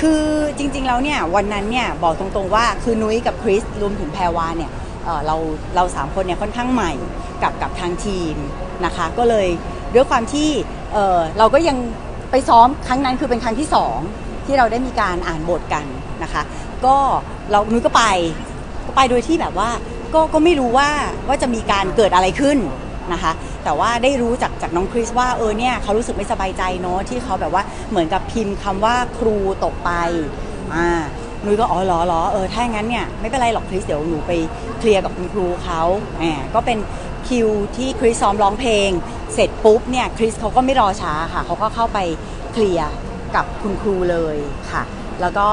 คือจริงๆแล้วเนี่ยวันนั้นเนี่ยบอกตรงๆว่าคือนุ้ยกับคริสรวมถึงแพรวาเนี่ยเเราเราสามคนเนี่ยค่อนข้างใหม่กับกับทางทีมนะคะ ก็เลยด้วยความที่เอ่อเราก็ยังไปซ้อมครั้งนั้นคือเป็นครั้งที่สองที่เราได้มีการอ่านบทกันนะคะ ก็เรานุ้ยก็ไปก็ไปโดยที่แบบว่าก็ก็ไม่รู้ว่าว่าจะมีการเกิดอะไรขึ้น นะคะ แต่ว่าได้รู้จากจากน้องคริสว่าเออเนี่ยเขารู้สึกไม่สบายใจเนาะที่เขาแบบว่าเหมือนกับพิมพ์คำว่าครูตกไปอ่านุ้ยก็อ๋อหรอเหรอเออถ้างั้นเนี่ยไม่เป็นไรหรอกคริสเดี๋ยวหนูไปเคลียร์กับคุณครูเขาแหมก็เป็นคิวที่คริสซ้อมร้องเพลง เสร็จปุ๊บเนี่ยคริสเขาก็ไม่รอช้าค่ะเขาก็เข้าไปเคลียร์กับคุณครูเลยค่ะ แล้วก็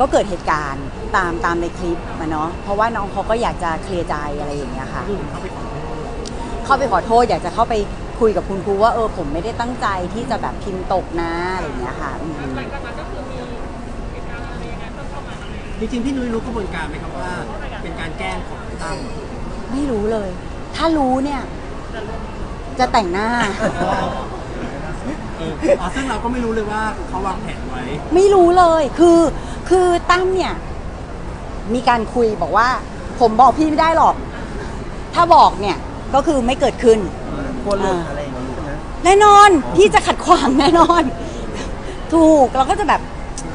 ก็เกิดเหตุการณ์ตามตามในคลิปมาเนาะเพราะว่าน้องเขาก็อยากจะเคลียร์ใจอะไรอย่างเงี้ยค่ะ เขาไปขอโทษเข้าไปขอโทษ อยากจะเข้าไปคุยกับคุณครูว่าเออผมไม่ได้ตั้งใจที่จะแบบพิมพ์ตกนะอะไรอย่างเงี้ยค่ะอืม หลังจากนั้นก็คือมีเหตุการณ์อะไรยังไงเพิ่มเข้ามาอะไรจริงๆพี่นุ้ยรู้กระบวนการไหมครับว่า เป็นการแกล้งของตั้ม ไม่รู้เลย ถ้ารู้เนี่ย จะแต่งหน้า เอออ๋อซึ่งเราก็ไม่รู้เลยว่าเขาวางแผนไว้ ไม่รู้เลย คือ คือตั้มเนี่ย มีการคุยบอกว่า ผมบอกพี่ไม่ได้หรอก ถ้าบอกเนี่ย ก็คือไม่เกิดขึ้น กลัวหลุดอะไรอย่างนี้นะแน่นอนพี่จะขัดขวางแน่นอน ถูกเราก็จะแบบ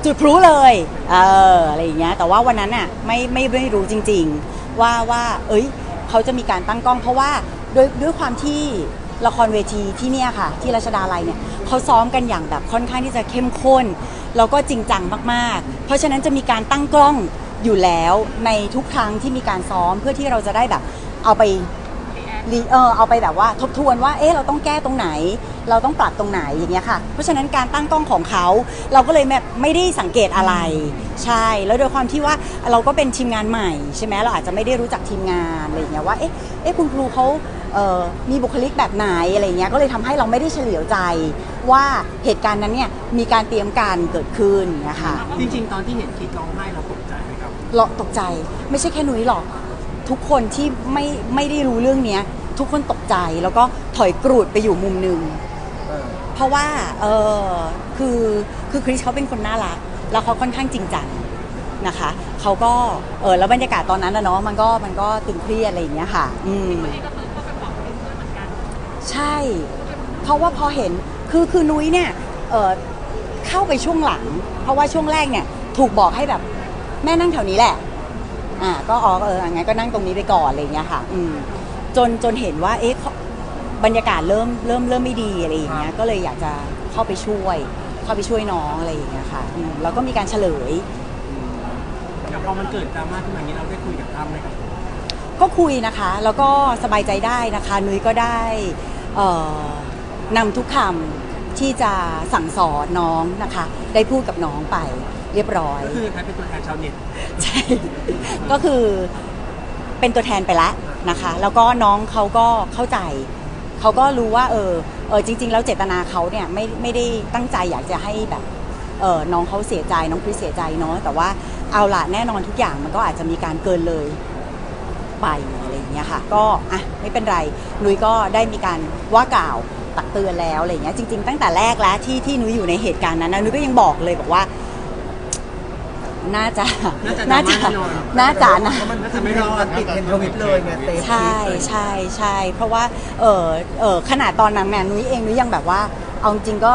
จุดพลุเลยเอออะไรอย่างเงี้ยแต่ว่าวันนั้นอะไม่ไม่ไม่รู้จริง ๆ ว่าว่า เอ้ยเขาจะมีการตั้งกล้อง เพราะว่าด้วยด้วยความที่ละครเวทีที่เนี่ยค่ะ ที่รัชดาลัยเนี่ยเขาซ้อมกันอย่างแบบค่อนข้างที่จะเข้มข้นแล้วก็จริงจังมากๆ เพราะฉะนั้นจะมีการตั้งกล้องอยู่แล้วในทุกครั้งที่มีการซ้อมเพื่อที่เราจะได้แบบเอาไป รีเออเอาไปแบบว่าทบทวนว่าเอ๊ะเราต้องแก้ตรงไหน เราต้องปรับตรงไหนอย่างเงี้ยค่ะ เพราะฉะนั้นการตั้งกล้องของเขาเราก็เลยแบบไม่ได้สังเกตอะไร ใช่ แล้วโดยความที่ว่าเราก็เป็นทีมงานใหม่ใช่ไหมเราอาจจะไม่ได้รู้จักทีมงานอะไรอย่างเงี้ยว่าเอ๊ะเอ๊ะคุณครูเขาเอ่อมีบุคลิกแบบไหนอะไรเงี้ยก็เลยทำให้เราไม่ได้เฉลียวใจว่าเหตุการณ์นั้นเนี่ยมีการเตรียมการเกิดขึ้นนะคะจริงๆ ตอนที่เห็นคลิปร้องไห้เราตกใจไหมครับเราตกใจไม่ใช่แค่นุ้ยหรอกทุกคนที่ไม่ไม่ได้รู้เรื่องเนี้ย ทุกคนตกใจแล้วก็ถอยกรูดไปอยู่มุมหนึ่ง เออเพราะว่าเออคือคือคริสเขาเป็นคนน่ารัก แล้วเขาค่อนข้างจริงจังนะคะเขาก็เออแล้วบรรยากาศตอนนั้นนะเนาะมันก็มันก็ตึงเครียดอะไรอย่างเงี้ยค่ะ อืมวันนี้ก็คือเข้าไปบอกเพื่อนเหมือนกันใช่ เพราะว่าพอเห็นคือคือนุ้ยเนี่ยเออเข้าไปช่วงหลัง เพราะว่าช่วงแรกเนี่ยถูกบอกให้แบบแม่นั่งแถวนี้แหละ อ่าก็อ๋อเอองั้นก็นั่งตรงนี้ไปก่อนอะไรอย่างเงี้ยค่ะ อืม จนจนเห็นว่าเอ๊ะเขาบรรยากาศเริ่มเริ่มเริ่มไม่ดีอะไรอย่างเงี้ยก็เลยอยากจะเข้าไปช่วย เข้าไปช่วยน้องอะไรอย่างเงี้ยค่ะอืมแล้วก็มีการเฉลยแต่พอมันเกิดดราม่าขึ้นมาอย่างนี้เราได้คุยกับตั้มไหมครับก็คุยนะคะ แล้วก็สบายใจได้นะคะ นุ้ยก็ได้เอ่อนำทุกคำที่จะสั่งสอนน้องนะคะ ได้พูดกับน้องไปเรียบร้อย ก็คือใครเป็นตัวแทนชาวเน็ตใช่ ก็คือเป็นตัวแทนไปแล้ว นะคะ แล้วก็น้องเขาก็เข้าใจ เขาก็รู้ว่าเออเออจริง ๆ แล้วเจตนาเขาเนี่ยไม่ไม่ได้ตั้งใจอยากจะให้แบบเออน้องเขาเสียใจน้องคริสเสียใจเนาะแต่ว่าเอาละแน่นอนทุกอย่างมันก็อาจจะมีการเกินเลยไปอะไรอย่างเงี้ยค่ะก็อะไม่เป็นไรนุ้ยก็ได้มีการว่ากล่าวตักเตือนแล้วอะไรอย่างเงี้ยจริง ๆ ตั้งแต่แรกแล้วที่ที่นุ้ยอยู่ในเหตุการณ์นั้นนะนุ้ยก็ยังบอกเลยบอกว่า น่าจะน่าจะน่าจะน่าจะนะดราม่าแน่นอนเพราะมันจะไม่รอดติดเทรนด์ทวิตเลยไงเต็มใช่ใช่ใช่เพราะว่าเออเออขนาดตอนนั้นแม่นุ้ยเองนุ้ยยังแบบว่า เอาจริงๆก็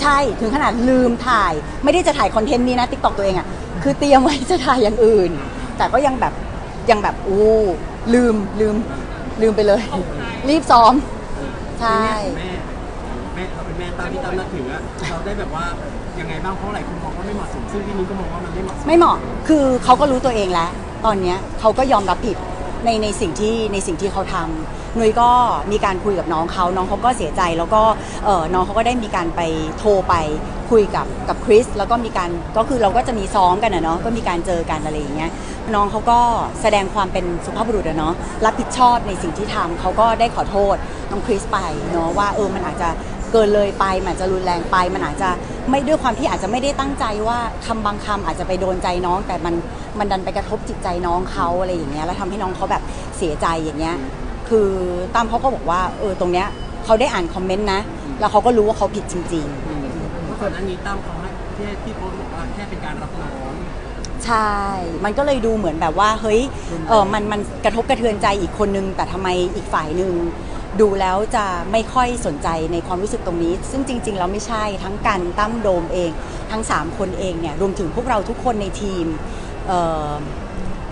ใช่ถึงขนาดลืมถ่าย ไม่ได้จะถ่ายคอนเทนต์นี้นะติ๊กตอกตัวเองอะคือเตรียมไว้จะถ่ายอย่างอื่น แต่ก็ยังแบบยังแบบโอ้ลืมลืมลืมไปเลย รีบซ้อม ใช่แม่แม่เราเป็นแม่ตั้มที่ตั้มนับถืออะเราได้แบบว่ายังไงบ้างเพราะหลายคนมองว่าไม่เหมาะสมซึ่งพี่นุ้ยก็มองว่ามันไม่เหมาะสมไม่เหมาะ คือเขาก็รู้ตัวเองแล้ว ตอนเนี้ยเขาก็ยอมรับผิดในในสิ่งที่ในสิ่งที่เขาทำนุ้ยก็มีการคุยกับน้องเขาน้องเขาก็เสียใจ แล้วก็เออน้องเขาก็ได้มีการไปโทรไปคุยกับกับคริส แล้วก็มีการก็คือเราก็จะมีซ้อมกันนะเนาะ ก็มีการเจอกันอะไรอย่างเงี้ย น้องเขาก็แสดงความเป็นสุภาพบุรุษอะเนาะ รับผิดชอบในสิ่งที่ทำเขาก็ได้ขอโทษน้องคริสไปเนาะว่าเออมันอาจจะ เกินเลยไปมันอาจจะรุนแรงไป มันอาจจะไม่ด้วยความที่อาจจะไม่ได้ตั้งใจว่าคำบางคำอาจจะไปโดนใจน้อง แต่มันมันดันไปกระทบจิตใจน้องเขาอะไรอย่างเงี้ยแล้วทำให้น้องเขาแบบเสียใจอย่างเงี้ยคือตั้มเขาก็บอกว่าเออตรงเนี้ยเขาได้อ่านคอมเมนต์นะ แล้วเขาก็รู้ว่าเขาผิดจริงเพราะก่อนหน้านี้ตั้มเขาให้เคที่ที่โพสต์บอกว่าแค่เป็นการรับน้องใช่ มันก็เลยดูเหมือนแบบว่าเฮ้ยเออมันมันกระทบกระเทือนใจอีกคนนึง แต่ทำไมอีกฝ่ายหนึ่ง ดูแล้วจะไม่ค่อยสนใจในความรู้สึกตรงนี้ ซึ่งจริง ๆ แล้วไม่ใช่ทั้งกันตั้มโดมเอง ทั้ง 3 คนเองเนี่ยรวมถึงพวกเราทุกคนในทีมเอ่อ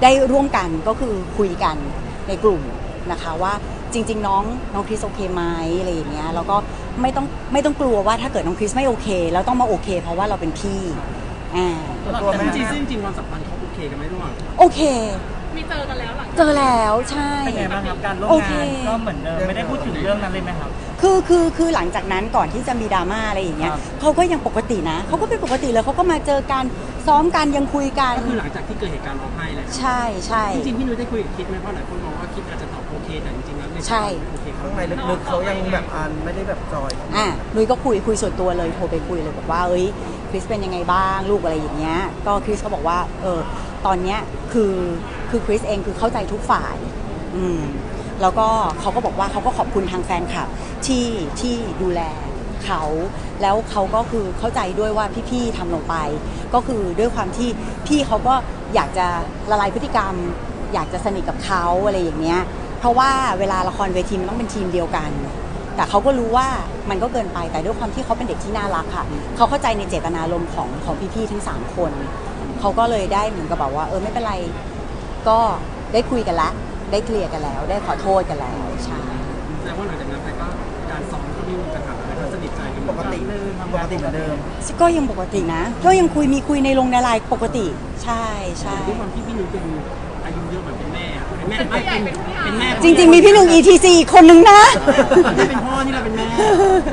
ได้ร่วมกันก็คือคุยกันในกลุ่มนะคะว่าจริง ๆ น้องน้องคริสโอเคไหมอะไรอย่างเงี้ยแล้วก็ไม่ต้องไม่ต้องกลัวว่าถ้าเกิดน้องคริสไม่โอเคแล้วต้องมาโอเค เพราะว่าเราเป็นพี่อ่าตัวแม่จริงๆซึ่งจริงๆความสัมพันธ์เขาโอเคกันไหมระหว่างโอเค มีเจอกันแล้วหลังเจอแล้วใช่ เป็นไงบ้างครับการร่วมโอเค งานก็เหมือนเดิมไม่ได้พูดถึงเรื่องนั้นเลยไหมครับ คือคือคือหลังจากนั้นก่อนที่จะมีดราม่าอะไรอย่างเงี้ยครับ เขาก็ยังปกตินะ เขาก็เป็นปกติเลยเขาก็มาเจอกันซ้อมกันยังคุยกัน ก็คือหลังจากที่เกิดเหตุการณ์ร้องไห้แล้วใช่ใช่ จริงๆพี่นุ้ยได้คุยกับคิดไหมเพราะหลายคนมองว่าคิดอาจจะตอบโอเคแต่จริงๆแล้วในใช่โอเคเข้างในลึกๆเขายังแบบอ่านไม่ได้แบบจอย อะนุ้ยก็คุยคุยส่วนตัวเลยโทรไปคุยเลยบอกว่าเอ้ยคริสเป็นยังไงบ้างลูกอะไรอย่างเงี้ยก็คริสก็บอกว่าเออตอนเนี้ยคือคือคริสเองคือเข้าใจทุกฝ่าย อืมแล้วก็เขาก็บอกว่าเขาก็ขอบคุณทางแฟนคลับที่ที่ดูแลเขาแล้วเขาก็คือเข้าใจด้วยว่าพี่ๆทำลงไป ก็คือด้วยความที่พี่เขาก็อยากจะละลายพฤติกรรม อยากจะสนิทกับเขาอะไรอย่างเงี้ย เพราะว่าเวลาละครเวทีมันต้องเป็นทีมเดียวกัน แต่เขาก็รู้ว่ามันก็เกินไปแต่ด้วยความที่เขาเป็นเด็กที่น่ารักค่ะเขาเข้าใจในเจตนารมณ์ของของพี่ๆทั้งสามคนเขาก็เลยได้เหมือนกับแบบว่า เออไม่เป็นไรก็ได้คุยกันแล้วได้เคลียร์กันแล้ว ได้ขอโทษกันแล้วใช่แสดงว่าหลังจากนั้นไปก็การซ้อมก็ไม่มีปัญหาอะไรก็สนิทใจกันปกติปกติเหมือนเดิมก็ยังปกตินะก็ยังคุยมีคุยในลงในไลน์ปกติ ใช่ใช่ด้วยความที่พี่นุ้ยเป็นอายุเยอะเหมือนเป็นแม่อะเป็น แม่ไม่เป็นเป็นแม่จริง ๆ มีพี่หนึ่ง ETC อีกคนนึงนะไม่เป็นพ่อนี่เราเป็นแม่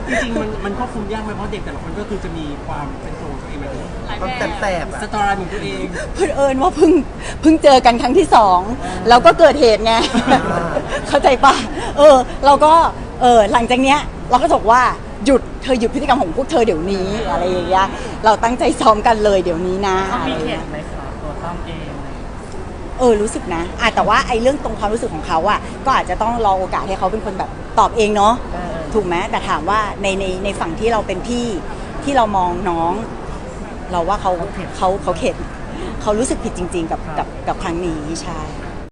จริงๆมันมันควบคุมยากไหมเพราะเด็กแต่ละคนก็คือจะมีความเป็นตัวของตัวเองมาหลายความแบบแสบๆอะสตอรี่ของตัวเอง เพื่อนเอิญว่าเพิ่งเพิ่งเจอกันครั้งที่สองแล้วก็เกิดเหตุไง เข้าใจปะเออ เราก็เออหลังจากเนี้ย เราก็จะบอกว่าหยุดเธอหยุดพฤติกรรมของพวกเธอเดี๋ยวนี้อะไรอย่างเงี้ยเราตั้งใจซ้อมกันเลยเดี๋ยวนี้นะเขาอะไรมีอย่างเข็เงี้ดยไหมครับตัวตั้มเองอะไรอย่าง เงี้ยเออรู้สึกนะอะแต่ว่าไอ้เรื่องตรงความรู้สึกของเขาอะก็อาจจะต้องรอโอกาสให้เขาเป็นคนแบบตอบเองเนาะเออถูกไหมแต่ถามว่าในในในฝั่งที่เราเป็นพี่ที่เรามองน้อง เราว่าเขาเขาเขาเข็ดเขารู้สึกผิดจริง ๆ กับกับกับครั้งนี้ใช่